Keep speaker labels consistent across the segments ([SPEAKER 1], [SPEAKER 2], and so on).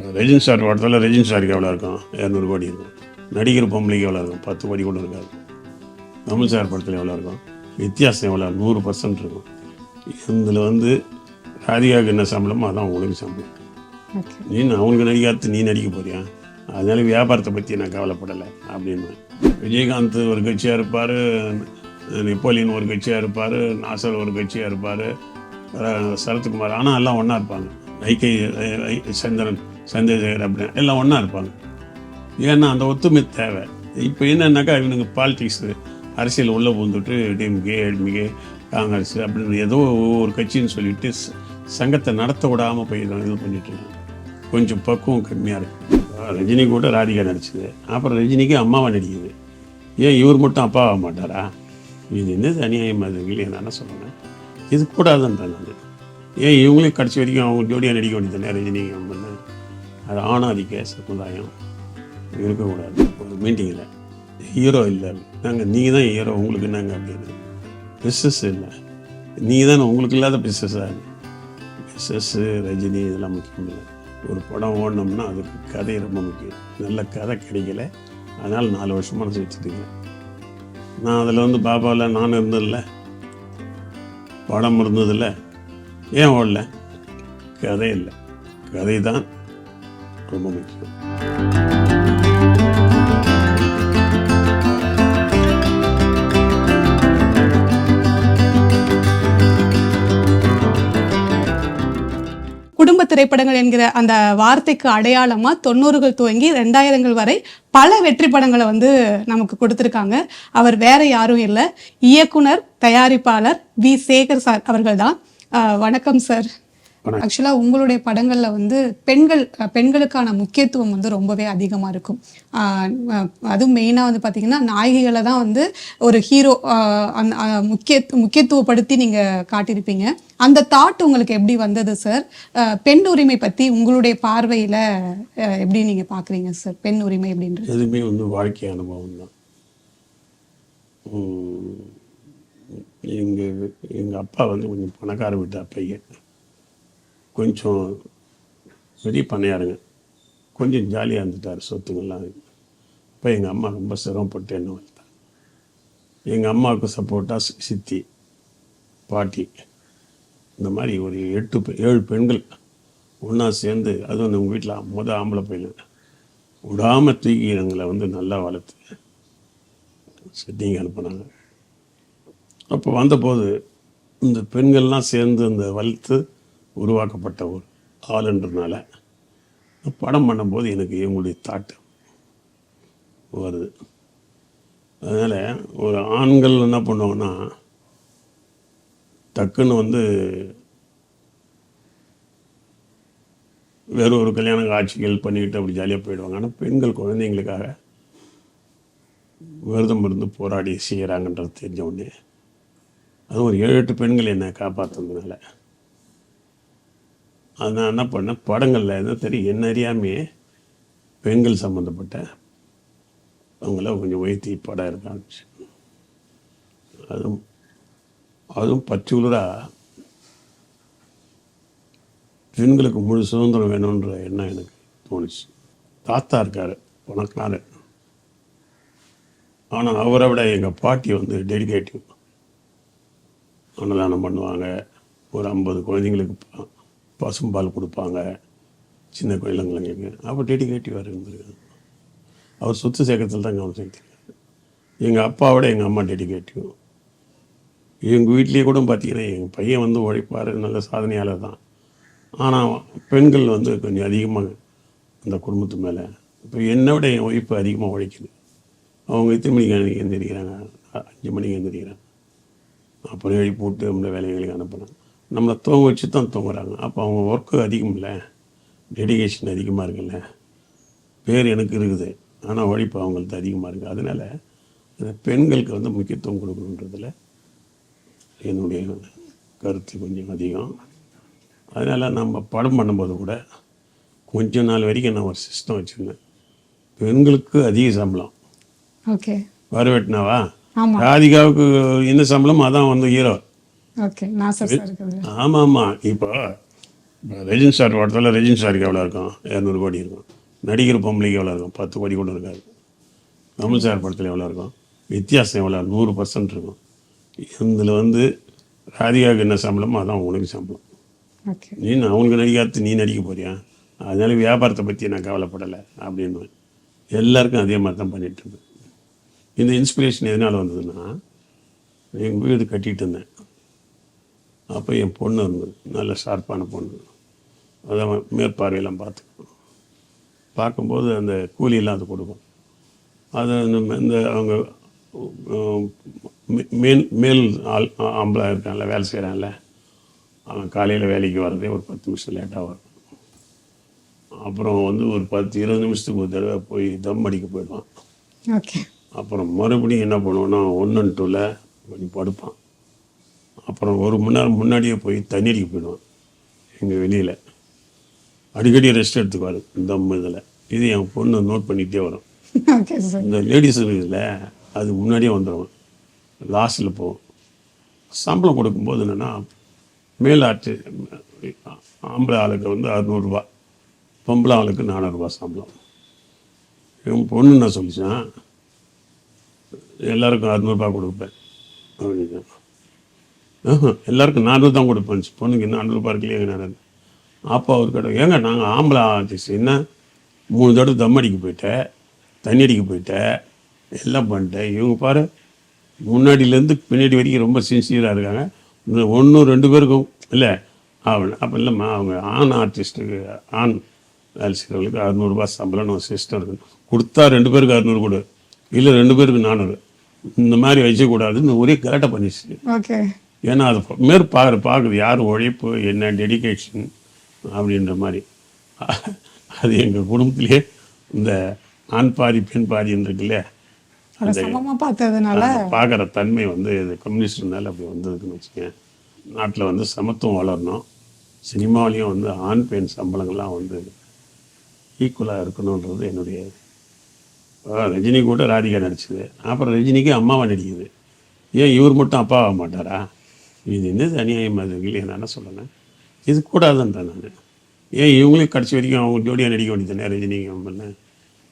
[SPEAKER 1] Rajini sir படத்தில் ரஜினி சாருக்கு எவ்வளோ இருக்கும்? இரநூறு கோடி இருக்கும். நடிகர் பொம்பளைக்கு எவ்வளோ இருக்கும்? பத்து கோடி கூட இருக்காது. கமல் சார் படத்தில் எவ்வளோ இருக்கும்? வித்தியாசம் எவ்வளோ நூறு பர்சன்ட் இருக்கும். இதில் வந்து ராதிகாவுக்கு என்ன சம்பளமோ அதான் உங்களுக்கு சம்பளம். நீ அவங்களுக்கு நடிக்காத்து நீ நடிக்க போறியா? அதனால வியாபாரத்தை பற்றி நான் கவலைப்படலை அப்படின்னு. விஜயகாந்த் ஒரு கட்சியாக இருப்பார் நெப்போலியன் ஒரு கட்சியாக இருப்பார் நாசர் ஒரு கட்சியாக இருப்பார் சரத்குமார் ஆனால் எல்லாம் ஒன்றா இருப்பாங்க. ஐக்கை ஐ- சந்திரன். சந்திரசேகர் அப்படின்னு எல்லாம் ஒன்றா இருப்பாங்க. ஏன்னா அந்த ஒத்துமை தேவை. இப்போ என்னன்னாக்கா இவனுங்க பாலிடிக்ஸ் அரசியல் உள்ளே பூந்துட்டு டிஎம்கே எல்மிகே காங்கிரஸ் அப்படின்னு ஏதோ ஒவ்வொரு கட்சின்னு சொல்லிட்டு சங்கத்தை நடத்த விடாமல் போய் இது பண்ணிட்டு இருக்காங்க. கொஞ்சம் பக்குவம் கம்மியாக இருக்குது ரஜினி கூட ராதிகா நடிச்சது. அப்புறம் ரஜினிக்கு அம்மாவை நடிக்குது. ஏன் இவர் மட்டும் அப்பா ஆக மாட்டாரா? இது என்னது அநியாயம் அது? இல்லையா நான் என்ன இது கூடாதுன்றேன் நான் ஏன் இவங்களையும் கடைசி வரைக்கும் அவங்க ஜோடியாக நடிக்க வேண்டியதானே ரஜினி பண்ண அது ஆணாதிக்க சமுதாயம் இருக்கக்கூடாது. ஒரு மீட்டிங்கில் ஹீரோ இல்லை. நாங்கள் நீங்கள் தான் ஹீரோ உங்களுக்கு என்னங்க அப்படின்னு பிஸ்னஸ் இல்லை. நீங்கள் தான் உங்களுக்கு இல்லாத பிஸ்னஸாக பிஸ்னஸ்ஸு ரஜினி இதெல்லாம் முக்கியம் இல்லை. ஒரு படம் ஓடணும்னா அதுக்கு கதை ரொம்ப முக்கியம். நல்ல கதை கிடைக்கல. அதனால் நாலு வருஷமாக நான் வச்சுருக்கேன் நான் அதில் வந்து பாபாவில் நான் இருந்ததில்ல. படம் இருந்ததில்ல. ஏன் ஓடல? கதை இல்லை. கதை தான் ரொம்ப முக்கியம்
[SPEAKER 2] குடும்ப திரைப்படங்கள் என்கிற அந்த வார்த்தைக்கு அடையாளமா தொண்ணூறுகள் துவங்கி ரெண்டாயிரங்கள் வரை பல வெற்றி படங்களை வந்து நமக்கு கொடுத்துருக்காங்க. அவர் வேற யாரும் இல்லை. இயக்குனர் தயாரிப்பாளர் வி. சேகர் சார் அவர்கள் தான் வணக்கம் சார். ஆக்சுவலாக உங்களுடைய படங்கள்ல வந்து பெண்கள் பெண்களுக்கான முக்கியத்துவம் வந்து ரொம்பவே அதிகமா இருக்கும். அதுவும் மெயினாக வந்து பார்த்தீங்கன்னா நாயகிகளை தான் வந்து ஒரு ஹீரோ அந்த முக்கிய முக்கியத்துவப்படுத்தி நீங்க காட்டியிருப்பீங்க. அந்த தாட் உங்களுக்கு எப்படி வந்தது சார் பெண் உரிமை பத்தி உங்களுடைய பார்வையில எப்படி நீங்க பாக்குறீங்க சார் பெண் உரிமை அப்படின்றது.
[SPEAKER 1] எதுவுமே வந்து வாழ்க்கை அனுபவம் தான். எங்கள் எங்கள் அப்பா வந்து கொஞ்சம் பணக்கார வீட்டு பையன் கொஞ்சம் பெரிய பண்ணையாருங்க. கொஞ்சம் ஜாலியாக இருந்துட்டார் சொத்துங்கள்லாம் இப்போ எங்கள் அம்மா ரொம்ப சிரமப்பட்டு என்ன வளர்த்தாங்க எங்கள் அம்மாவுக்கு சப்போர்ட்டாக சித்தி பாட்டி இந்த மாதிரி ஒரு எட்டு ஏழு பெண்கள் ஒன்றா சேர்ந்து அதுவும் உங்கள் வீட்டில் முத ஆம்பளை பையன். விடாமல் தூக்கி எங்களை வந்து நல்லா வளர்த்து செட்டிங் அனுப்புனாங்க. அப்போ வந்தபோது இந்த பெண்கள்லாம் சேர்ந்து அந்த வளர்த்து உருவாக்கப்பட்ட ஒரு ஆளுன்றனால படம் பண்ணும்போது எனக்கு இவங்களுடைய தாட்டு வருது. அதனால் ஒரு ஆண்கள் என்ன பண்ணுவாங்கன்னா டக்குன்னு வந்து வேற ஒரு கல்யாண காட்சிகள் பண்ணிக்கிட்டு அப்படி ஜாலியாக போயிடுவாங்க. ஆனால் பெண்கள் குழந்தைங்களுக்காக விரதம் இருந்து போராடி செய்கிறாங்கன்றது தெரிஞ்ச உடனே அது ஒரு ஏழு எட்டு பெண்கள் என்னை காப்பாற்றுனதுனால அது நான் என்ன பண்ணேன் படங்களில் என்ன தெரியும் என்ன அறியாமையே பெண்கள் சம்மந்தப்பட்ட அவங்கள கொஞ்சம் உயர்த்தி படம் இருக்க ஆரம்பிச்சு. அதுவும் அதுவும் பர்டிகுலராக பெண்களுக்கு முழு சுதந்திரம் வேணுன்ற எண்ணம் எனக்கு தோணுச்சு. தாத்தா இருக்கார் பணக்காரர். ஆனால் அவரை விட எங்கள் பாட்டி வந்து டெடிகேட்டிவ். அன்னதானம் பண்ணுவாங்க. ஒரு ஐம்பது குழந்தைங்களுக்கு பசும்பால் கொடுப்பாங்க சின்ன குழந்தைங்களுக்கு அப்போ டெடிகேட்டிவாக இருந்திருக்காங்க. அவர் சொத்து சேர்க்கறதுல தான் கவனம் செலுத்திருக்காரு எங்கள் அப்பாவோட எங்கள் அம்மா டெடிகேட்டிவ் எங்கள் வீட்லேயே கூட பார்த்தீங்கன்னா எங்கள் பையன் வந்து உழைப்பார் நல்ல சாதனையாளர் தான். ஆனால் பெண்கள் வந்து கொஞ்சம் அதிகமாக அந்த குடும்பத்து மேலே. இப்போ என்னை விட என் ஒய்ஃபு அதிகமாக உழைக்குது. அவங்க எத்தனை மணிக்கு எழுந்திரிக்கிறாங்க? அஞ்சு மணிக்கு எழுந்திரிக்கிறாங்க. அப்புறம் எழுப்பி போட்டு நம்மள வேலைகளுக்கு அனுப்புகிறாங்க நம்மளை தூங்க வச்சு தான் தூங்குறாங்க. அப்போ அவங்க ஒர்க்கு அதிகம் இல்லை டெடிகேஷன் அதிகமாக இருக்குல்ல. பேர் எனக்கு இருக்குது. ஆனால் உழைப்பு அவங்களுக்கு அதிகமாக இருக்குது அதனால் பெண்களுக்கு வந்து முக்கியத்துவம் கொடுக்கணுன்றதுல என்னுடைய கருத்து கொஞ்சம் அதிகம். அதனால் நம்ம படம் பண்ணும்போது கூட கொஞ்ச நாள் வரைக்கும் நான் ஒரு சிஸ்டம் வச்சுருந்தேன். பெண்களுக்கு அதிக சம்பளம்.
[SPEAKER 2] ஓகே
[SPEAKER 1] வரவேட்டினாவா? ராதிகாவுக்கு என்ன சம்பளம் அதான் வந்து ஹீரோ
[SPEAKER 2] ஓகே
[SPEAKER 1] ஆமாம் ஆமாம் இப்போ ரஜினி சார் படத்தில் ரஜினி சாருக்கு எவ்வளோ இருக்கும்? இரநூறு கோடி இருக்கும். நடிகர் பொம்பளைக்கு எவ்வளோ இருக்கும்? பத்து கோடி கூட இருக்காது. கமல் சார் படத்தில் எவ்வளோ இருக்கும்? வித்தியாசம் எவ்வளோ நூறு பர்சன்ட் இருக்கும். இதில் வந்து ராதிகாவுக்கு என்ன சம்பளமோ அதான் உனக்கு சம்பளம்.
[SPEAKER 2] ஓகே.
[SPEAKER 1] நீ அவங்களுக்கு நடிக்காத்து நீ நடிக்க போறியா? அதனால வியாபாரத்தை பற்றி நான் கவலைப்படலை அப்படின்னு எல்லாருக்கும் அதே மாதிரி தான் பண்ணிட்டு இருந்தேன். இந்த இன்ஸ்பிரேஷன் எதனால் வந்ததுன்னா எங்கள் வீடு கட்டிகிட்டு இருந்தேன். அப்போ என் பொண்ணு இருந்தது. நல்ல ஷார்ப்பான பொண்ணு. அதான் மேற்பார்வையெல்லாம் பார்த்துக்கணும் பார்க்கும்போது அந்த கூலியெல்லாம் அது கொடுக்கும். அது இந்த அவங்க மேல் மேல் ஆள் ஆம்பளை இருக்கான்ல வேலை செய்கிறான்ல அவன் காலையில் வேலைக்கு வர்றதே ஒரு பத்து நிமிஷம் லேட்டாக வரும் அப்புறம் வந்து ஒரு பத்து இருபது நிமிஷத்துக்கு ஒரு தடவை போய் தம் அடிக்க போயிடுவான். அப்புறம் மறுபடியும் என்ன பண்ணுவோன்னா ஒன்று டூவில் பண்ணி படுப்பான். அப்புறம் ஒரு மணி நேரம் முன்னாடியே போய் தண்ணி அடிக்க போயிடுவான். எங்கள் வெளியில். அடிக்கடி ரெஸ்ட் எடுத்துக்குவார். தம் இதில். இது என் பொண்ணு நோட் பண்ணிகிட்டே வரும். இந்த லேடிஸ் இதில் அது முன்னாடியே வந்துடும் லாஸ்ட்டில் போகும். சம்பளம் கொடுக்கும்போது என்னென்னா மேல் ஆட்டு ஆம்பளை ஆளுக்கு வந்து அறுநூறுபா பொம்பளை ஆளுக்கு நானூறுரூவா சம்பளம். என் பொண்ணு என்ன சொல்லிச்சான். எல்லாருக்கும் அறுநூறுபா கொடுப்பேன். அப்படின்னு எல்லாருக்கும் நானூறு தான் கொடுப்பேன். பொண்ணுக்கு நானூறுபா இருக்கலையே நான். அப்போ அவர் கடை ஏங்க நாங்கள் ஆம்பளை ஆர்டிஸ்ட் என்ன? மூணு தடவை தம் அடிக்க போயிட்டேன் தண்ணி அடிக்க போயிட்டேன் எல்லாம் பண்ணிட்டேன். இவங்க பாரு முன்னாடியிலேருந்து பின்னாடி வரைக்கும் ரொம்ப சின்சியராக இருக்காங்க. ஒன்றும் ரெண்டு பேருக்கும் இல்லை அவன் அப்போ இல்லைம்மா அவங்க ஆண் ஆர்டிஸ்ட்டுக்கு ஆண் வேலை செய்கிறவங்களுக்கு அறுநூறுபா சம்பளம் நம்ம சிஸ்டம் இருக்கு. கொடுத்தா ரெண்டு பேருக்கு அறுநூறு கொடு. இல்லை ரெண்டு பேருக்கு நானூறு. இந்த மாதிரி வச்சக்கூடாதுன்னு ஒரே கரெக்டாக பண்ணிடுச்சு
[SPEAKER 2] ஓகே
[SPEAKER 1] ஏன்னா அது மேற் பார்க்குற பார்க்குது யார் உழைப்பு என்ன டெடிகேஷன் அப்படின்ற மாதிரி. அது எங்கள் குடும்பத்திலே இந்த ஆண் பாதி பெண் பாதின்னு இருக்குல்ல
[SPEAKER 2] பார்த்ததுனால
[SPEAKER 1] பார்க்குற தன்மை வந்து இது கம்யூனிஸ்ட்னால அப்படி வந்ததுக்குன்னு வச்சுக்கேன் நாட்டில் வந்து சமத்துவம் வளரணும். சினிமாவிலையும் வந்து ஆண் பெண் சம்பளங்கள்லாம் வந்து ஈக்குவலாக இருக்கணுன்றது என்னுடைய ரஜினி கூட ராதிகா நடிச்சது. அப்புறம் ரஜினிக்கு அம்மாவா நடிக்குது. ஏன் இவர் மட்டும் அப்பா ஆக மாட்டாரா? இது என்னது அநியாயமாக இருக்கு இல்லையா நான் என்ன சொல்லணும். இது கூடாதுன்றேன் நான். ஏன் இவங்களே கடைசி வரைக்கும் அவங்க ஜோடியாக நடிக்க வேண்டியது ரஜினிங்க பண்ண.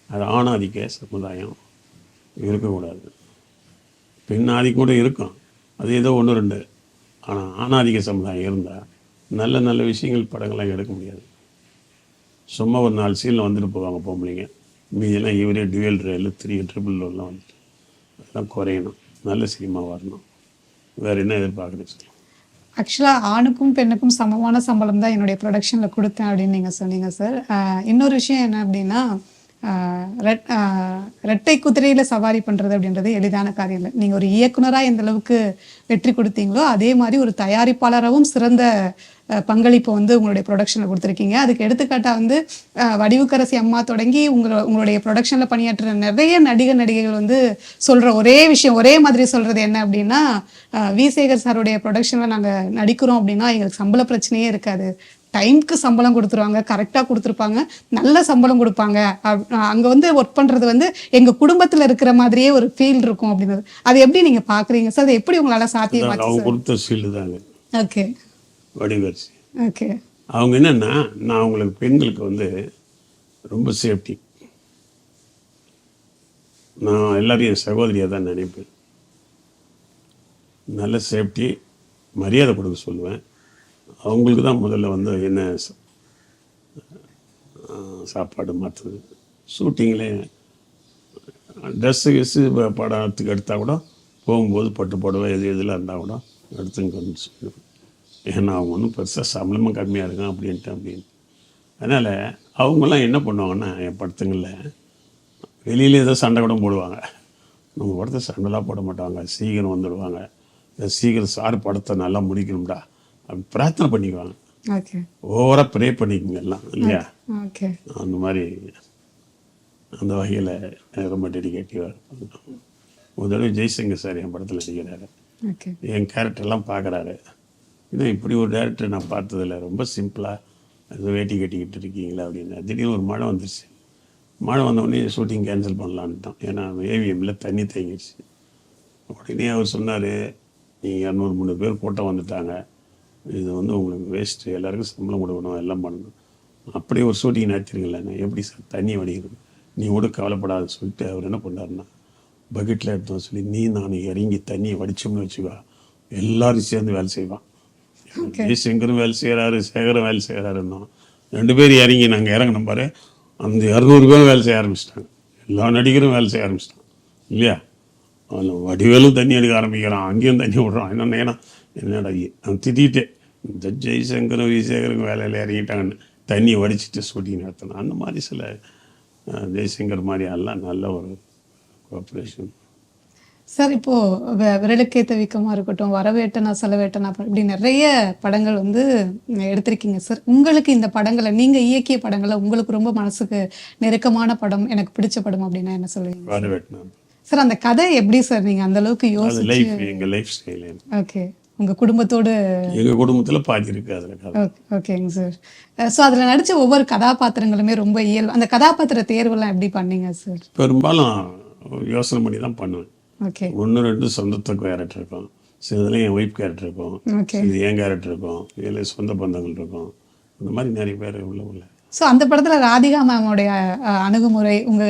[SPEAKER 1] அது ஆணாதிக்க சமுதாயம் இருக்கக்கூடாது. பெண் ஆதிக்கம் கூட இருக்கும். அது ஏதோ ஒன்று ரெண்டு. ஆனால் ஆணாதிக்க சமுதாயம் இருந்தால் நல்ல நல்ல விஷயங்கள் படங்கள்லாம் எடுக்க முடியாது. சும்மா ஒரு நாலு சீனில் வந்துட்டு போவாங்க பொம்பளைங்க. மீதியெல்லாம் இவரே டுவெல் ரேலு த்ரீ ட்ரிபிள் ரோல்லாம் வந்துட்டு. அதெல்லாம் குறையணும். நல்ல சினிமா வரணும். வேற என்ன எதிர்பார்க்குறீங்க
[SPEAKER 2] ஆக்சுவலாக ஆணுக்கும் பெண்ணுக்கும் சமமான சம்பளம் தான் என்னுடைய ப்ரொடக்ஷனில் கொடுத்தேன் அப்படின்னு நீங்கள் சொன்னீங்க சார் இன்னொரு விஷயம் என்ன அப்படின்னா ரெட்டை குதிரையில் சவாரி பண்ணுறது அப்படின்றது எளிதான காரியம் இல்லை நீங்கள் ஒரு இயக்குனராக எந்த அளவுக்கு வெற்றி கொடுத்தீங்களோ அதே மாதிரி ஒரு தயாரிப்பாளராகவும் சிறந்த பங்களிப்பை வந்து உங்களுடைய ப்ரொடக்ஷனில் கொடுத்துருக்கீங்க. அதுக்கு எடுத்துக்காட்டாக வந்து வடிவுக்கரசி அம்மா தொடங்கி உங்களை உங்களுடைய ப்ரொடக்ஷனில் பணியாற்றுற நிறைய நடிகர் நடிகைகள் வந்து சொல்கிற ஒரே விஷயம் ஒரே மாதிரி சொல்கிறது என்ன அப்படின்னா விசேகர் வி சேகர் சாருடைய ப்ரொடக்ஷனில் நாங்கள் நடிக்கிறோம் அப்படின்னா எங்களுக்கு சம்பள பிரச்சனையே இருக்காது. டைம்க்கு சம்பளம் கொடுத்துருவாங்க கரெக்டாக கொடுத்துருப்பாங்க நல்ல சம்பளம் கொடுப்பாங்க. அங்கே வந்து ஒர்க் பண்ணுறது வந்து எங்கள் குடும்பத்தில் இருக்கிற மாதிரியே ஒரு ஃபீல் இருக்கும் அப்படின்றது. அது எப்படி நீங்கள் பார்க்குறீங்க சார் அது எப்படி உங்களால்
[SPEAKER 1] அவங்க கொடுத்த சீல்டு தாங்க.
[SPEAKER 2] ஓகே
[SPEAKER 1] வடிவரிசி.
[SPEAKER 2] ஓகே
[SPEAKER 1] அவங்க என்னென்னா நான் அவங்களுக்கு பெண்களுக்கு வந்து ரொம்ப சேஃப்டி நான் எல்லாரையும் சகோதரியாக தான் நினைப்பேன். நல்ல சேஃப்டி மரியாதை கொடுக்க சொல்லுவேன். அவங்களுக்கு தான் முதல்ல வந்து என்ன சாப்பாடு மற்றது. ஷூட்டிங்கில் ட்ரெஸ்ஸு கிஸ்ஸு படத்துக்கு எடுத்தால் கூட போகும்போது பட்டு புடவை எது எதில் இருந்தால் கூட எடுத்துங்கன்னு ஏன்னா அவங்க ஒன்றும் பெருசாக சம்பளமும் கம்மியாக இருக்கும் அப்படின்ட்டு அப்படின்னு. அதனால் அவங்கெல்லாம் என்ன பண்ணுவாங்கன்னா என் படத்துங்களில் வெளியில் ஏதோ சண்டை கூட போடுவாங்க. நம்ம படத்தை சண்டைலாம் போட மாட்டாங்க. சீக்கிரம் வந்துடுவாங்க. சீக்கிரம் சார் படத்தை நல்லா முடிக்கணும்டா. அப்படி பிரார்த்தனை பண்ணிக்குவாங்க. ஓவராக ப்ரே பண்ணிக்கோங்க எல்லாம் இல்லையா?
[SPEAKER 2] ஓகே.
[SPEAKER 1] அந்த மாதிரி அந்த வகையில் ரொம்ப டெடிகேட்டிவாக இருக்கும். ஒரு தடவை ஜெய்சங்கர் சார் என் படத்தில் நடிக்கிறாரு. என் கேரக்டர்லாம் பார்க்குறாரு இன்னும் இப்படி ஒரு டேரக்டர் நான் பார்த்ததில்ல ரொம்ப சிம்பிளாக அது வேட்டி கட்டிக்கிட்டு இருக்கீங்களா? அப்படின்னு. திடீர்னு ஒரு மழை வந்துருச்சு. மழை வந்த உடனே ஷூட்டிங் கேன்சல் பண்ணலான்ட்டோம் ஏன்னா ஏவிஎம்மில் தண்ணி தேங்கிடுச்சு உடனே அவர் சொன்னார் நீ இரநூறு மூணு பேர் கூட்டம் வந்துட்டாங்க. இது வந்து உங்களுக்கு வேஸ்ட்டு எல்லாருக்கும் சம்பளம் கொடுக்கணும் எல்லாம் பண்ணணும். அப்படியே ஒரு ஷூட்டிங் நடத்திருங்களே நான் எப்படி சார் தண்ணி வடிக்கிறது நீ கூட கவலைப்படாத சொல்லிட்டு அவர் என்ன பண்ணாருன்னா பக்கெட்டில் எடுத்தோம் சொல்லி நீ நான் இறங்கி தண்ணியை வடிச்சோம்னு வச்சுக்கோ எல்லாரும் சேர்ந்து வேலை செய்வான் ஜெய்சங்கரும் வேலை செய்கிறாரு சேகரும் வேலை செய்கிறாருன்னா ரெண்டு பேரும் இறங்கி நாங்கள் இறங்கினோம் பாரு. அந்த இரநூறு பேரும் வேலை செய்ய ஆரம்பிச்சிட்டாங்க. எல்லா நடிகரும் வேலை செய்ய ஆரம்பிச்சிட்டாங்க. இல்லையா? அதில் வடிவேலும் தண்ணி எடுக்க ஆரம்பிக்கிறான் அங்கேயும் தண்ணி விடுறான். என்ன ஏன்னா என்னடா நான் திட்டிகிட்டே இந்த ஜெய்சங்கரும் விஜயசேகரும் வேலையில் இறங்கிட்டாங்கன்னு தண்ணி வடிச்சிட்டு ஷூட்டிங் நடத்தினான். அந்த மாதிரி சில ஜெய்சங்கர் மாதிரி எல்லாம் நல்ல ஒரு கோஆப்ரேஷன்
[SPEAKER 2] சார் இப்போ வி- விரலுக்கேத்த வீக்கமா இருக்கட்டும் வரவேட்டனா செலவேட்டனா இப்படி நிறைய படங்கள் வந்து எடுத்திருக்கீங்க சார். உங்களுக்கு இந்த படங்களை நீங்க இயக்கிய படங்களை உங்களுக்கு ரொம்ப மனசுக்கு நெருக்கமான படம் எனக்கு பிடிச்ச படம் அப்படின்னா என்ன சொல்லுவீங்க?
[SPEAKER 1] வரவேட்டினான்
[SPEAKER 2] சார் அந்த கதை எப்படி சார் நீங்க அந்த அளவுக்கு
[SPEAKER 1] அது
[SPEAKER 2] யோசி
[SPEAKER 1] லைஃப் எங்கள் லைஃப் ஸ்டைல்
[SPEAKER 2] ஓகே உங்க குடும்பத்தோடு
[SPEAKER 1] எங்கள் குடும்பத்தில் பாதி இருக்குது அதில்
[SPEAKER 2] ஓகேங்க சார். ஸோ அதில் நடிச்ச ஒவ்வொரு கதாபாத்திரங்களுமே ரொம்ப இயல்பு அந்த கதாபாத்திர தேர்வெல்லாம் எப்படி பண்ணீங்க சார்?
[SPEAKER 1] பெரும்பாலும் யோசனை பண்ணி தான் பண்ணுவேன்.
[SPEAKER 2] ஓகே.
[SPEAKER 1] ஒன்று ரெண்டு சொந்தத்து கேரக்டர் இருக்கும். சிலதுல என் ஒய்ஃப் கேரக்டர் இருக்கும். இது என் கேரக்டர் இருக்கும். இதில் சொந்த பந்தங்கள் இருக்கும். அந்த மாதிரி நிறைய பேர் உள்ள உள்ள.
[SPEAKER 2] ஸோ அந்த படத்துல ராதிகா மேமோடைய அணுகுமுறை உங்க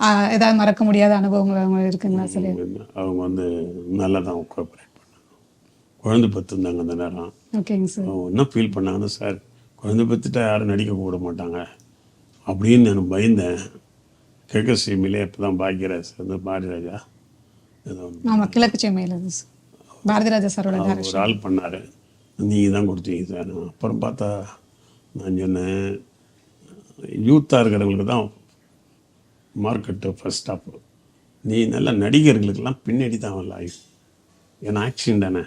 [SPEAKER 2] அஹ், ஏதாவது மறக்க முடியாத அனுபவங்கள் அவங்க இருக்குங்களா சார்?
[SPEAKER 1] அவங்க வந்து நல்லா தான் பண்ணாங்க குழந்தை பெற்றுருந்தாங்க அந்த நேரம்.
[SPEAKER 2] ஓகேங்க சார்.
[SPEAKER 1] என்ன ஃபீல் பண்ணாங்கன்னா சார் குழந்தை பெற்றுட்டா யாரும் நடிக்க கூட மாட்டாங்க. அப்படின்னு நான் பயந்தேன். கேட்க சீமையிலே இப்போ தான் பாக்கியராஜ் வந்து பாரதிராஜா. ஏதோ ஒன்று
[SPEAKER 2] ஆமா கிழக்கு செம்மையில் பாரதி ராஜா சாரோட
[SPEAKER 1] ஒரு ஆள் பண்ணார். நீங்கள் தான் கொடுத்தீங்க சார். அப்புறம் பார்த்தா நான் சொன்னேன் யூத்தாக இருக்கிறவங்களுக்கு தான் மார்க்கெட்டு ஃபர்ஸ்ட் ஸ்டாப்பு நீ நல்ல நடிகர்களுக்கெல்லாம் பின்னாடி தான் லைஃப் ஏன்னா ஆக்ஷன் தானே.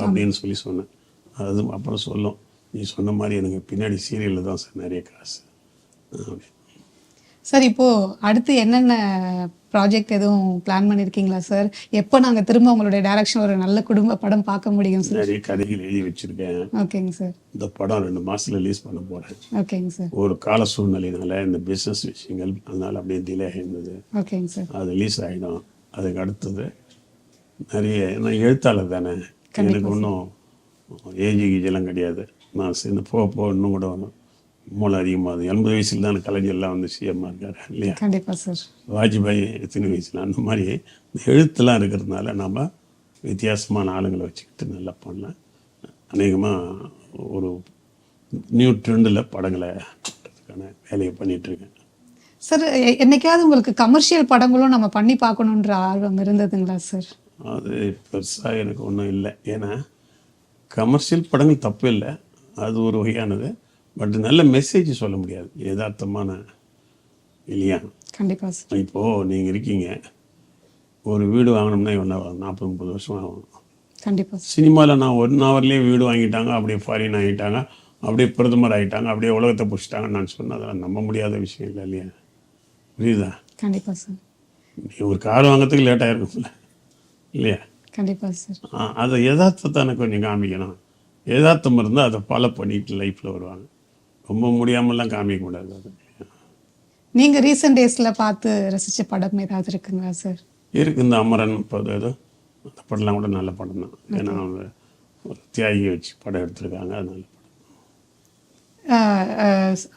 [SPEAKER 1] அப்படின்னு சொல்லி சொன்னேன். அது அப்புறம் சொல்லும். நீ சொன்ன மாதிரி எனக்கு பின்னாடி சீரியலில் தான் சார் நிறைய காசு.
[SPEAKER 2] சார் இப்போ அடுத்து என்னென்ன ப்ராஜெக்ட் எதுவும் பிளான் பண்ணியிருக்கீங்களா சார்? எப்போ நாங்க திரும்ப உங்களுடைய டைரக்ஷன் ஒரு நல்ல குடும்ப படம் பார்க்க முடியும் சார்?
[SPEAKER 1] நிறைய கதைகள் எழுதி வச்சுருக்கேன்.
[SPEAKER 2] ஓகேங்க சார்.
[SPEAKER 1] இந்த படம் ரெண்டு மாதத்தில் ரிலீஸ் பண்ண போகிறேன்
[SPEAKER 2] ஓகேங்க சார்.
[SPEAKER 1] ஒரு கால சூழ்நிலையினால இந்த பிஸ்னஸ் விஷயங்கள் அதனால் அப்படியே டிலே ஆயிருந்தது.
[SPEAKER 2] ஓகேங்க சார்.
[SPEAKER 1] அது ரிலீஸ் ஆகிடும் அதுக்கு அடுத்தது நிறைய நான் எழுத்தாளர் தானே. எனக்கு ஒன்றும் ஏஜி கீஜெல்லாம் கிடையாது. நான் சேர்ந்து போக போக இன்னும் கூட மூளை அதிகமாகுது எண்பது வயசில் தான் கலைஞர்லாம் வந்து சிஎம்மாக இருக்காரு இல்லையா?
[SPEAKER 2] கண்டிப்பா சார்.
[SPEAKER 1] வாஜ்பாய் எத்தனை வயசில்? அந்த மாதிரி இந்த எழுத்துலாம் இருக்கிறதுனால நம்ம வித்தியாசமான ஆளுங்களை வச்சுக்கிட்டு நல்லா பண்ணலாம் அநேகமாக ஒரு நியூ ட்ரெண்டில் படங்களை வேலையை பண்ணிகிட்ருக்கேன்
[SPEAKER 2] சார் என்னைக்காவது உங்களுக்கு கமர்ஷியல் படங்களும் நம்ம பண்ணி பார்க்கணுன்ற ஆர்வம் இருந்ததுங்களா சார்?
[SPEAKER 1] அது பெருசாக எனக்கு ஒன்றும் இல்லை. ஏன்னா கமர்ஷியல் படங்கள் தப்பு இல்லை. அது ஒரு வகையானது. பட் நல்ல மெசேஜ் சொல்ல முடியாது. யதார்த்தமான இல்லையா?
[SPEAKER 2] கண்டிப்பா சார்
[SPEAKER 1] இப்போது நீங்கள் இருக்கீங்க. ஒரு வீடு வாங்கினோம்னா என்ன நாற்பது முப்பது வருஷம் ஆகும்.
[SPEAKER 2] கண்டிப்பா சார்
[SPEAKER 1] சினிமாவில் நான் ஒன் ஹவர்லேயே வீடு வாங்கிட்டாங்க அப்படியே ஃபாரின் ஆகிட்டாங்க அப்படியே பிரதமர் ஆகிட்டாங்க அப்படியே உலகத்தை பிடிச்சிட்டாங்கன்னு நான் சொன்னேன் அதெல்லாம் நம்ப முடியாத விஷயம் இல்லை இல்லையா? புரியுதா?
[SPEAKER 2] கண்டிப்பா சார்
[SPEAKER 1] நீ ஒரு கார் வாங்குறதுக்கு லேட் ஆகிருக்கும்ல இல்லையா?
[SPEAKER 2] கண்டிப்பா சார்
[SPEAKER 1] அதை யதார்த்தத்தை கொஞ்சம் காமிக்கணும். யதார்த்தம் இருந்தால் அதை ஃபாலோ பண்ணிட்டு லைஃப்பில் வருவாங்க. ரொம்ப முடியாமலாம் காமிக்க கூடாது அது.
[SPEAKER 2] நீங்க ரீசெண்ட் டேஸ்ல பார்த்து ரசிச்ச படம் ஏதாவது இருக்குங்களா சார்
[SPEAKER 1] இருக்கு இந்த அமரன் இப்போ ஏதோ. அந்த படம்லாம் கூட நல்ல படம் தான். ஏன்னா அவங்க ஒரு தியாகியை வச்சு படம் எடுத்திருக்காங்க அது நல்ல படம்.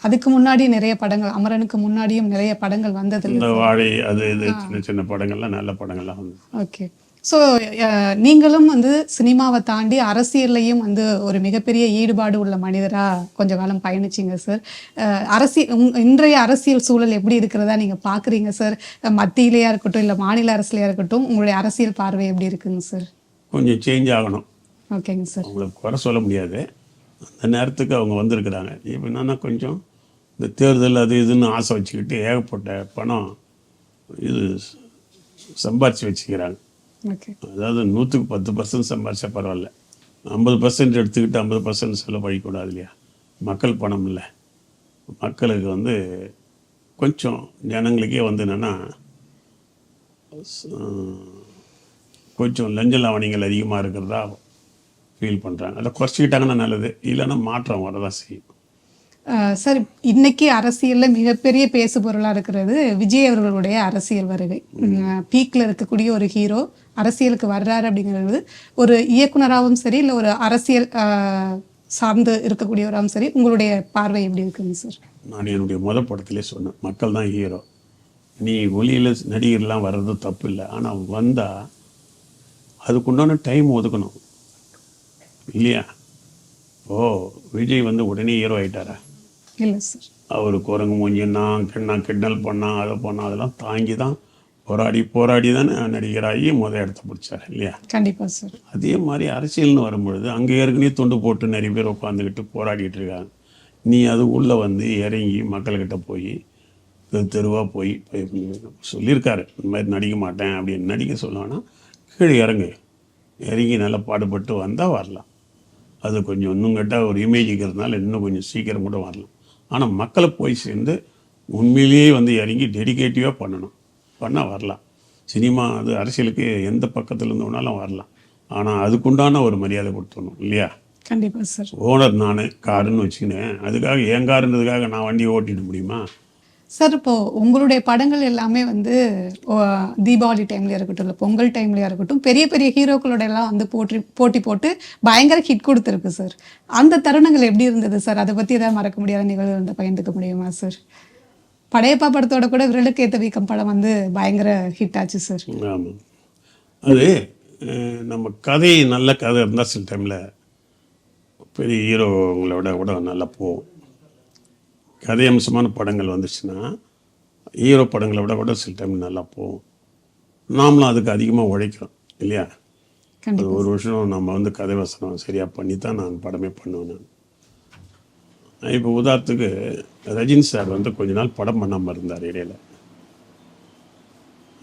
[SPEAKER 2] அதுக்கு முன்னாடி நிறைய படங்கள் அமரனுக்கு முன்னாடியும் நிறைய படங்கள் வந்தது
[SPEAKER 1] இந்த வாழை அது இது சின்ன சின்ன படங்கள்லாம் நல்ல படங்கள்லாம் வந்து
[SPEAKER 2] ஓகே. ஸோ நீங்களும் வந்து சினிமாவை தாண்டி அரசியல்லையும் வந்து ஒரு மிகப்பெரிய ஈடுபாடு உள்ள மனிதராக கொஞ்ச காலம் பயணிச்சிங்க சார் அரசியல் உங்- இன்றைய அரசியல் சூழல் எப்படி இருக்கிறதா நீங்கள் பார்க்குறீங்க சார் மத்தியிலையா இருக்கட்டும் இல்லை மாநில அரசுலையா இருக்கட்டும் உங்களுடைய அரசியல் பார்வை எப்படி இருக்குங்க சார்
[SPEAKER 1] கொஞ்சம் சேஞ்ச் ஆகணும்.
[SPEAKER 2] ஓகேங்க சார்
[SPEAKER 1] அவங்கள குறை சொல்ல முடியாது. அந்த நேரத்துக்கு அவங்க வந்திருக்கிறாங்க. இப்போ என்னன்னா கொஞ்சம் இந்த தேர்தல் அது இதுன்னு ஆசை வச்சுக்கிட்டு ஏகப்பட்ட பணம் இது சம்பாரிச்சு வச்சுக்கிறாங்க. அதாவது நூற்றுக்கு பத்து பர்சன்ட் சம்பாரிச்சா பரவாயில்ல. ஐம்பது பர்சன்ட் எடுத்துக்கிட்டு ஐம்பது பர்சன்ட் செலவழிக்கூடாது இல்லையா? மக்கள் பணம் இல்லை. மக்களுக்கு வந்து கொஞ்சம் ஜனங்களுக்கே வந்து என்னென்னா கொஞ்சம் லஞ்ச லாவணிகள் அதிகமாக இருக்கிறதா ஃபீல் பண்ணுறாங்க அதை குறைச்சிக்கிட்டாங்கன்னா நல்லது. இல்லைன்னா மாற்றம் வரதான் செய்யும்.
[SPEAKER 2] சார் இன்னைக்கு அரசியல்ல மிகப்பெரிய பேசு பொருளா இருக்கிறது விஜய் அவர்களுடைய அரசியல் வருகை. பீக்ல இருக்கக்கூடிய ஒரு ஹீரோ அரசியலுக்கு வர்றாரு அப்படிங்கிறது ஒரு இயக்குனராகவும் சரி இல்லை ஒரு அரசியல் சார்ந்து இருக்கக்கூடியவராகவும் சரி உங்களுடைய பார்வை எப்படி இருக்குங்க சார்?
[SPEAKER 1] நான் என்னுடைய முத படத்திலே சொன்னேன் மக்கள் தான் ஹீரோ நீ ஒளியில் நடிகர்லாம் வர்றது தப்பு இல்லை ஆனால் வந்தால் அதுக்குண்டான டைம் ஒதுக்கணும். இல்லையா? ஓ விஜய் வந்து உடனே ஹீரோ ஆயிட்டாரா?
[SPEAKER 2] இல்லை சார்.
[SPEAKER 1] அவர் குரங்கு மூஞ்சின்னா கிண்ணா கிண்டல் பண்ணா அதை பண்ணா அதெல்லாம் தாங்கி தான் போராடி போராடி தானே நடிகராகி முத இடத்த பிடிச்சார் இல்லையா?
[SPEAKER 2] கண்டிப்பா சார்
[SPEAKER 1] அதே மாதிரி அரசியல்னு வரும்பொழுது அங்கே ஏற்கனவே தொண்டு போட்டு நிறைய பேர் உட்காந்துக்கிட்டு போராடிட்டு இருக்காங்க. நீ அது உள்ளே வந்து இறங்கி மக்கள்கிட்ட போய் தெரு தெருவாக போய் சொல்லியிருக்காரு. இந்த மாதிரி நடிக்க மாட்டேன் அப்படின்னு நடிக்க சொல்லுவானா கீழே இறங்கு. இறங்கி நல்லா பாடுபட்டு வந்தால் வரலாம். அது கொஞ்சம் இன்னும் கேட்டால் ஒரு இமேஜிக்கிறதுனால இன்னும் கொஞ்சம் சீக்கிரம் கூட வரலாம். ஆனால் மக்களை போய் சேர்ந்து உண்மையிலேயே வந்து இறங்கி டெடிகேட்டிவாக பண்ணணும். பண்ணால் வரலாம். சினிமா அது அரசியலுக்கு எந்த பக்கத்துல இருந்து வேணாலும் வரலாம். ஆனால் அதுக்குண்டான ஒரு மரியாதை கொடுத்துடணும் இல்லையா?
[SPEAKER 2] கண்டிப்பா சார்.
[SPEAKER 1] ஓனர் நான் காருன்னு வச்சுக்கினேன். அதுக்காக என் காருன்றதுக்காக நான் வண்டியை ஓட்டிட முடியுமா?
[SPEAKER 2] சார் இப்போ உங்களுடைய படங்கள் எல்லாமே வந்து தீபாவளி டைம்லயா இருக்கட்டும் இல்லை பொங்கல் டைம்லயா இருக்கட்டும் பெரிய பெரிய ஹீரோக்களோட எல்லாம் வந்து போட்டி போட்டி போட்டு பயங்கர ஹிட் கொடுத்துருக்கு சார். அந்த தருணங்கள் எப்படி இருந்தது சார்? அதை பத்தி ஏதாவது மறக்க முடியாத நிகழ்வு வந்து பகிர்ந்துக்க முடியுமா சார்? படையப்பா படத்தோட கூட விரலுக்கு ஏத்த வீக்கம் படம் வந்து பயங்கர ஹிட் ஆச்சு சார்
[SPEAKER 1] ஆமாம் அது நம்ம கதை நல்ல கதை இருந்தால் சில டைமில் பெரிய ஹீரோங்களோட கூட நல்லா போகும். கதை அம்சமான படங்கள் வந்துச்சுன்னா ஹீரோ படங்களை விட கூட சில டைம் நல்லா போகும். நாமளும் அதுக்கு அதிகமாக உழைக்கிறோம் இல்லையா? அது ஒரு வருஷம் நம்ம வந்து கதை வசனம் சரியாக பண்ணி தான் நான் படமே பண்ணுவேன் நான். இப்போ உதாரணத்துக்கு ரஜினி சார் வந்து கொஞ்ச நாள் படம் பண்ணாமல் இருந்தார் இடையில.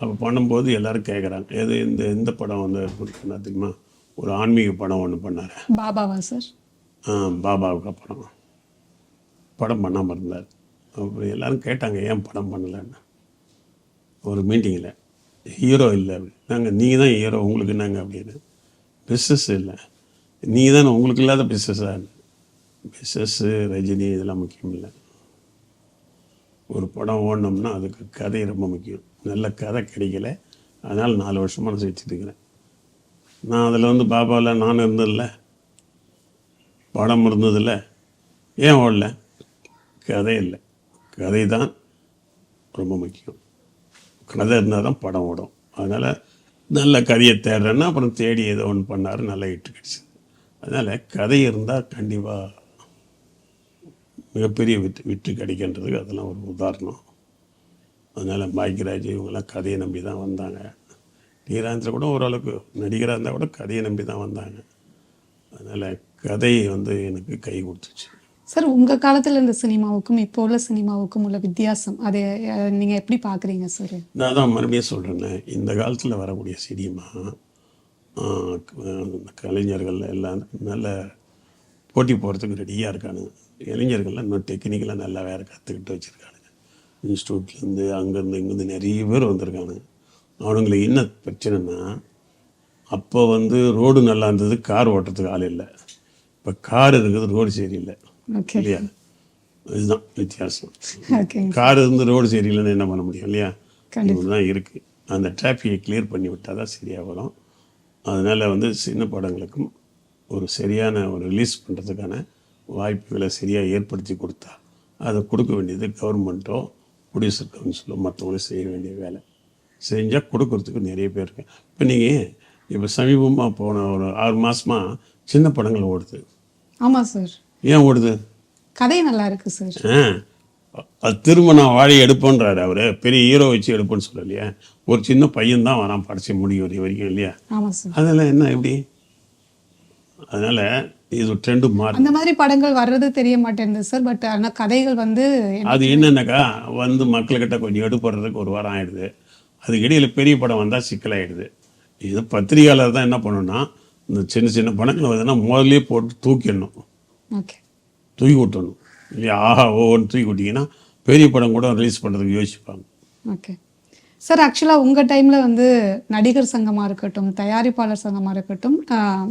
[SPEAKER 1] அப்போ பண்ணும்போது எல்லாரும் கேட்குறாங்க எது இந்த இந்த படம் வந்து என்ன தெரியுமா? ஒரு ஆன்மீக படம் ஒன்று பண்ணார்.
[SPEAKER 2] பாபாவா சார்?
[SPEAKER 1] பாபாவுக்கு அப்புறம் படம் பண்ணாமல் இருந்தார். அப்புறம் எல்லாரும் கேட்டாங்க ஏன் படம் பண்ணலன்னு? ஒரு மீட்டிங்கில் ஹீரோ இல்லை நாங்கள் நீங்கள் தான் ஹீரோ உங்களுக்கு என்னங்க அப்படின்னு? பிஸ்னஸ் இல்லை. நீங்கள் தானே உங்களுக்கு இல்லாத பிஸ்னஸா மிஸ்ஸஸ்ஸு ரஜினி இதெல்லாம் முக்கியம் இல்லை. ஒரு படம் ஓடணும்னா அதுக்கு கதை ரொம்ப முக்கியம். நல்ல கதை கிடைக்கல. அதனால் நாலு வருஷமாக நான் இருக்கிறேன். நான் அதில் வந்து பாபாவில் நானும் இருந்ததில்ல. படம் இருந்ததில்ல. ஏன் ஓடல? கதை இல்லை. கதை தான் ரொம்ப முக்கியம். கதை இருந்தால் தான் படம் ஓடும். அதனால் நல்ல கதையை தேடுறேன்னா அப்புறம் தேடி ஏதோ ஒன்று பண்ணார் நல்லா இட்டு கிடச்சிது. அதனால் கதை இருந்தால் கண்டிப்பாக மிகப்பெரிய விட்டு விட்டு கிடைக்கின்றதுக்கு அதெல்லாம் ஒரு உதாரணம். அதனால் பாக்கியராஜ் இவங்கெல்லாம் கதையை நம்பி தான் வந்தாங்க. நீராந்திர கூட ஓரளவுக்கு நடிகராக இருந்தால் கூட கதையை நம்பி தான் வந்தாங்க. அதனால் கதை வந்து எனக்கு கை கொடுத்துச்சு.
[SPEAKER 2] சார் உங்க காலத்துல இருந்த சினிமாவுக்கும் இப்போ உள்ள சினிமாவுக்கும் உள்ள வித்தியாசம் அதை அஹ், நீங்க எப்படி பாக்குறீங்க சார்?
[SPEAKER 1] நான் தான் மறுபடியும் சொல்கிறேன்னே இந்த காலத்தில் வரக்கூடிய சினிமா கலைஞர்கள் எல்லாம் நல்ல போட்டி போகிறதுக்கு ரெடியாக இருக்கானுங்க. இளைஞர்கள்லாம் இன்னும் டெக்னிக்கலாக நல்லா வேறு கற்றுக்கிட்டு வச்சுருக்கானுங்க. இன்ஸ்டியூட்லேருந்து அங்கேருந்து இங்கேருந்து நிறைய பேர் வந்திருக்கானுங்க. அவனுங்களுக்கு என்ன பிரச்சனைனா அப்போ வந்து ரோடு நல்லா இருந்தது கார் ஓட்டுறதுக்கு ஆள் இல்லை. இப்போ கார் இருக்குது ரோடு சரியில்லை இல்லையா? இதுதான் வித்தியாசம். கார் இருந்து ரோடு சரியில்லைன்னு என்ன பண்ண முடியும் இல்லையா. இதுதான் இருக்குது அந்த டிராஃபிக்கை கிளியர் பண்ணி விட்டால் தான் சரியாக வரும். அதனால் வந்து சின்ன படங்களுக்கும் ஒரு சரியான ஒரு ரிலீஸ் பண்ணுறதுக்கான வாய்ப்புகளை சரியாக ஏற்படுத்தி கொடுத்தா அதை கொடுக்க வேண்டியது கவர்மெண்ட்டோ ப்ரொடியூசர் கவுன்சிலோ மற்றவங்களும் செய்ய வேண்டிய வேலை. செஞ்சால் கொடுக்கறதுக்கு நிறைய பேர் இருக்கு இப்போ நீங்கள் இப்போ சமீபமாக போன ஒரு ஆறு மாசமா சின்ன படங்கள் ஓடுது.
[SPEAKER 2] ஆமா சார்
[SPEAKER 1] ஏன் ஓடுது?
[SPEAKER 2] கதை நல்லா இருக்கு சார்
[SPEAKER 1] ஆ, அது திரும்ப நான் வாழை எடுப்பேன்றாரு அவர். பெரிய ஹீரோ வச்சு எடுப்பேன்னு சொல்லலையா? ஒரு சின்ன பையன் தான் வரான் படைச்சி முடியும் வரை வரைக்கும் இல்லையா? அதெல்லாம் என்ன எப்படி? அதனால் இது ட்ரெண்டு மாறும்
[SPEAKER 2] அந்த மாதிரி படங்கள் வர்றது தெரிய மாட்டேங்குது சார் பட் ஆனா கதைகள் வந்து
[SPEAKER 1] அது என்னன்னாக்கா வந்து மக்கள்கிட்ட கொஞ்சம் எடுப்படுறதுக்கு ஒரு வாரம் ஆயிடுது. அதுக்கு இடையில பெரிய படம் வந்தால் சிக்கலாயிடுது. இது பத்திரிகையாளர் தான் என்ன பண்ணணும்னா இந்த சின்ன சின்ன படங்களை வந்துன்னா முதல்லயே போட்டு தூக்கிடணும்.
[SPEAKER 2] ஓகே
[SPEAKER 1] தூக்கி விட்டணும் இல்லையா ஆஹா ஓன்னு தூக்கி விட்டிங்கன்னா பெரிய படம் கூட ரிலீஸ் பண்ணுறதுக்கு யோசிப்பாங்க.
[SPEAKER 2] ஓகே சார் ஆக்சுவலாக உங்கள் டைமில் வந்து நடிகர் சங்கமாக இருக்கட்டும் தயாரிப்பாளர் சங்கமாக இருக்கட்டும்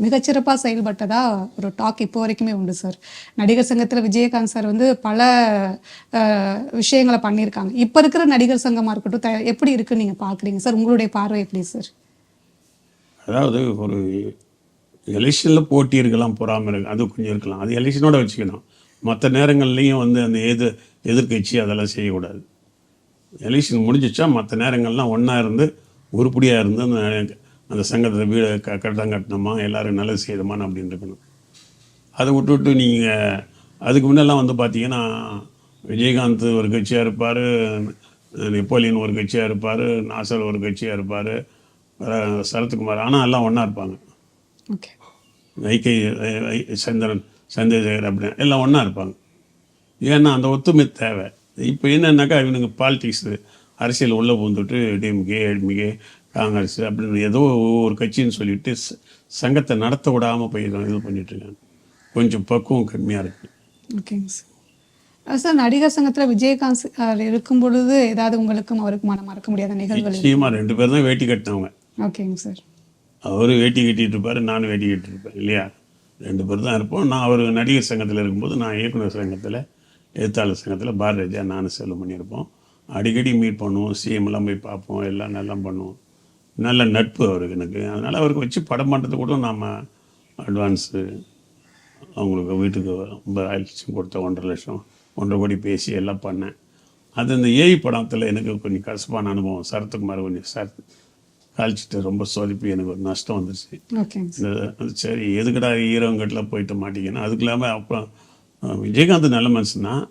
[SPEAKER 2] மிகச்சிறப்பாக செயல்பட்டதா ஒரு டாக் இப்போ வரைக்குமே உண்டு சார் நடிகர் சங்கத்தில் விஜயகாந்த் சார் வந்து பல விஷயங்களை பண்ணியிருக்காங்க இப்போ இருக்கிற நடிகர் சங்கமாக இருக்கட்டும் த எப்படி இருக்குன்னு நீங்கள் பார்க்குறீங்க சார் உங்களுடைய பார்வை எப்படி சார்
[SPEAKER 1] அதாவது ஒரு எலெக்ஷனில் போட்டி இருக்கலாம் பொறாமல் இருக்கு அது கொஞ்சம் இருக்கலாம். அது எலெக்ஷனோட வச்சுக்கணும் மற்ற நேரங்கள்லையும் வந்து அந்த எது எதிர்கட்சி அதெல்லாம் செய்யக்கூடாது. எலெக்ஷன் முடிஞ்சிச்சா மற்ற நேரங்கள்லாம் ஒன்றா இருந்து உருப்படியாக இருந்து அந்த அந்த சங்கத்தில் வீடு க கட்டம் கட்டினோமா எல்லாரும் நல்லது செய்தோமான்னு அப்படின்னு இருக்கணும். அதை விட்டு விட்டு நீங்கள் அதுக்கு முன்னெல்லாம் வந்து பார்த்தீங்கன்னா விஜயகாந்த் ஒரு கட்சியாக இருப்பார் நெப்போலியன் ஒரு கட்சியாக இருப்பார் நாசர் ஒரு கட்சியாக இருப்பார் சரத்குமார் ஆனால் எல்லாம் ஒன்றா இருப்பாங்க.
[SPEAKER 2] ஓகே.
[SPEAKER 1] ஐக்கை சந்திரன் சந்திரசேகர் அப்படின்னு எல்லாம் ஒன்றா இருப்பாங்க. ஏன்னா அந்த ஒத்துமை தேவை. இப்போ என்னன்னாக்கா இவனுங்க பாலிடிக்ஸ் அரசியல் உள்ளே பூந்துட்டு டிஎம்கே எடிமிகே காங்கிரஸ் அப்படின்னு ஏதோ ஒவ்வொரு கட்சின்னு சொல்லிட்டு சங்கத்தை நடத்த விடாமல் போய் இது பண்ணிட்டு இருக்காங்க கொஞ்சம் பக்குவம் கம்மியாக இருக்குது
[SPEAKER 2] ஓகேங்க சார். சார் நடிகர் சங்கத்துல விஜயகாந்த் சார் இருக்கும் பொழுது ஏதாவது உங்களுக்கும் அவருக்குமான மறக்க முடியாத நிகழ்வுகள்
[SPEAKER 1] நிச்சயமாக ரெண்டு பேரும் தான் வேட்டி கட்டினவங்க.
[SPEAKER 2] ஓகேங்க சார்.
[SPEAKER 1] அவரு வேட்டி கட்டிட்டு இருப்பார் நானும் வேட்டி கட்டிட்டு இருப்பேன் இல்லையா? ரெண்டு பேர் தான் இருப்போம். நான் அவர் நடிகர் சங்கத்தில் இருக்கும்போது நான் இயக்குனர் சங்கத்தில் எழுத்தாளர் சங்கத்தில் பாரதியா நானும் செல்வம் பண்ணியிருப்போம். அடிக்கடி மீட் பண்ணுவோம் சிஎம்லாம் போய் பார்ப்போம் எல்லாம் நல்லா பண்ணுவோம். நல்ல நட்பு அவருக்கு எனக்கு. அதனால் அவருக்கு வச்சு படம் பண்ணுறது கூட நாம் அட்வான்ஸு அவங்களுக்கு வீட்டுக்கு ரொம்ப லட்சம் கொடுத்த ஒன்றரை லட்சம் ஒன்றரை கோடி பேசி எல்லாம் பண்ணேன். அது இந்த ஏஐ படத்தில் எனக்கு கொஞ்சம் கசப்பான அனுபவம். சரத்குமார் கொஞ்சம் சரத் காய்ச்சிட்டு ரொம்ப சொதப்பி எனக்கு ஒரு நஷ்டம் வந்துருச்சு.
[SPEAKER 2] சார்.
[SPEAKER 1] சரி எதுக்குடா ஹீரோங்கிட்ட போயிட்டு மாட்டிக்கணும் அதுக்கு இல்லாமல் அப்புறம் விஜயகாந்த் நல்ல மனுஷன் தான்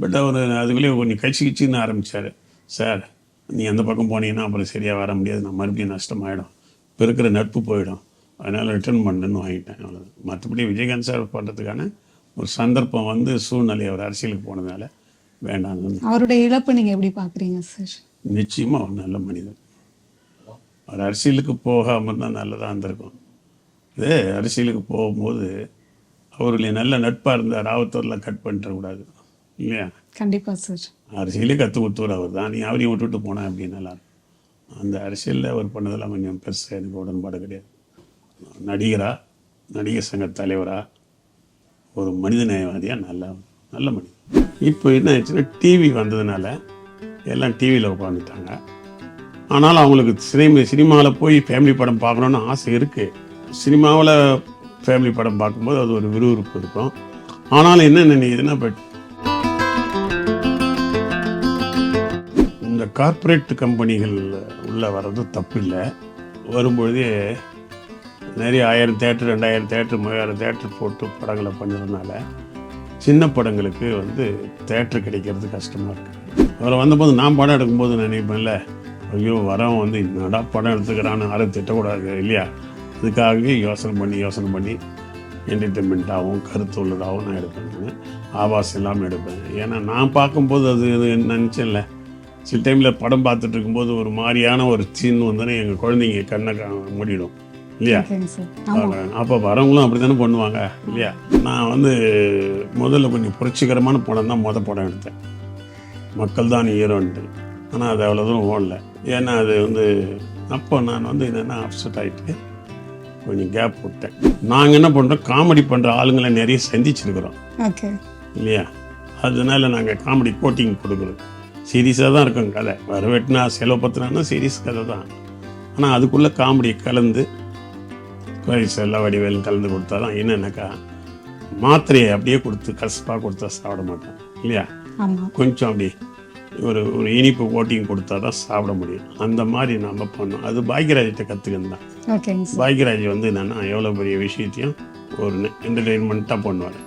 [SPEAKER 1] பட் அவர் அதுக்குள்ளேயே கொஞ்சம் கட்சி கட்சின்னு ஆரம்பித்தார் சார் நீ அந்த பக்கம் போனீங்கன்னா அப்புறம் சரியாக வர முடியாது. நான் மறுபடியும் நஷ்டமாயிடும். இப்போ இருக்கிற நட்பு போயிடும். அதனால் ரிட்டர்ன் பண்ணுன்னு வாங்கிட்டேன். அவ்வளோதான் மற்றபடி விஜயகாந்த் சார் பண்ணுறதுக்கான ஒரு சந்தர்ப்பம் வந்து சூழ்நிலை அவர் அரசியலுக்கு போனதுனால வேண்டாம்னு.
[SPEAKER 2] அவருடைய இழப்பு நீங்க எப்படி பாக்குறீங்க சார்?
[SPEAKER 1] நிச்சயமாக ஒரு நல்ல மனிதன் அவர் அரசியலுக்கு போகாமல் இருந்தால் நல்லதாக இருந்திருக்கும். இது அரசியலுக்கு போகும்போது அவருடைய நல்ல நட்பாக இருந்த ராவத்தூரில் கட் பண்ணிடக்கூடாது இல்லையா?
[SPEAKER 2] கண்டிப்பா சார்
[SPEAKER 1] அரசியலே கற்று கொடுத்தவர் அவர் தான் நீ அவரையும் விட்டுட்டு போனேன் அப்படின்னு நல்லா. அந்த அரசியலில் அவர் பண்ணதெல்லாம் கொஞ்சம் பெருசாக எனக்கு உடன்பாடு கிடையாது. நடிகரா? நடிகர் சங்க தலைவரா? ஒரு மனித நேயவாதியாக நல்ல நல்ல மனிதன். இப்போ என்ன ஆயிடுச்சுன்னா டிவி வந்ததுனால எல்லாம் டிவியில் உட்காந்துட்டாங்க ஆனாலும் அவங்களுக்கு சினிமா சினிமாவில் போய் ஃபேமிலி படம் பார்க்கணுன்னு ஆசை இருக்குது சினிமாவில் ஃபேமிலி படம் பார்க்கும்போது அது ஒரு விறுவிறுப்பு இருக்கும். ஆனாலும் என்ன நினைக்குதுன்னா இப்போ இந்த கார்ப்பரேட் கம்பெனிகள் உள்ளே வர்றது தப்பு இல்லை வரும்பொழுதே நிறைய ஆயிரம் தேட்டர் ரெண்டாயிரம் தேட்டர் மூவாயிரம் தேட்டர் போட்டு படங்களை பண்ணுறதுனால சின்ன படங்களுக்கு வந்து தேட்டர் கிடைக்கிறது கஷ்டமாக இருக்குது அவரை வந்தபோது நான் படம் எடுக்கும்போது நினைப்பேன்ல ஐயோ வரவன் வந்து என்னடா படம் எடுத்துக்கிறான்னு யாரும் திட்டக்கூடாது இல்லையா? அதுக்காகவே யோசனை பண்ணி யோசனை பண்ணி என்டர்டெயின்மெண்ட்டாகவும் கருத்து உள்ளதாகவும் நான் எடுப்பேன் ஆபாஸ் இல்லாமல் எடுப்பேன். ஏன்னா நான் பார்க்கும்போது அது நினச்சேன்ல? சில டைமில் படம் பார்த்துட்டு இருக்கும்போது ஒரு மாதிரியான ஒரு சீன் வந்தோன்னே எங்கள் குழந்தைங்க கண்ணை கா- மூடிடும். இல்லையா? அப்போ வரவங்களும் அப்படி தானே பண்ணுவாங்க? இல்லையா? நான் வந்து முதல்ல கொஞ்சம் புரட்சிகரமான படம் தான் மொதல் படம் எடுத்தேன். மக்கள் தான் ஹீரோன்ட்டு. ஆனால் அது அவ்வளோ தூரம் ஓடல. ஏன்னா அது வந்து அப்போ நான் வந்து என்னென்னா அப்செட் ஆகிட்டு கொஞ்சம் கேப் விட்டேன் நாங்கள் என்ன பண்ணுறோம் காமெடி பண்ணுற ஆளுங்களை நிறைய சந்திச்சிருக்கிறோம். இல்லையா? அதனால நாங்கள் காமெடி கோட்டிங் கொடுக்குறோம். சீரியஸாக தான் இருக்கும் கதை. வரவெட்டினா செலவு பத்தினா சீரியஸ் கதை தான். ஆனால் அதுக்குள்ளே காமெடி கலந்து கோயில் செல்ல வடிவேல் கலந்து கொடுத்தா தான் என்னென்னாக்கா மாத்திரையை அப்படியே கொடுத்து கசப்பாக கொடுத்தா சாப்பிட மாட்டேன் இல்லையா? கொஞ்சம் அப்படி ஒரு ஒரு இனிப்பு கோட்டிங் கொடுத்தா தான் சாப்பிட முடியும். அந்த மாதிரி நம்ம பண்ணோம் அது பாக்யராஜ்கிட்ட கற்றுக்கணும் தான் பாக்யராஜ் வந்து என்னென்னா எவ்வளோ பெரிய விஷயத்தையும் ஒரு என்டர்டெயின்மெண்ட்டாக பண்ணுவார்.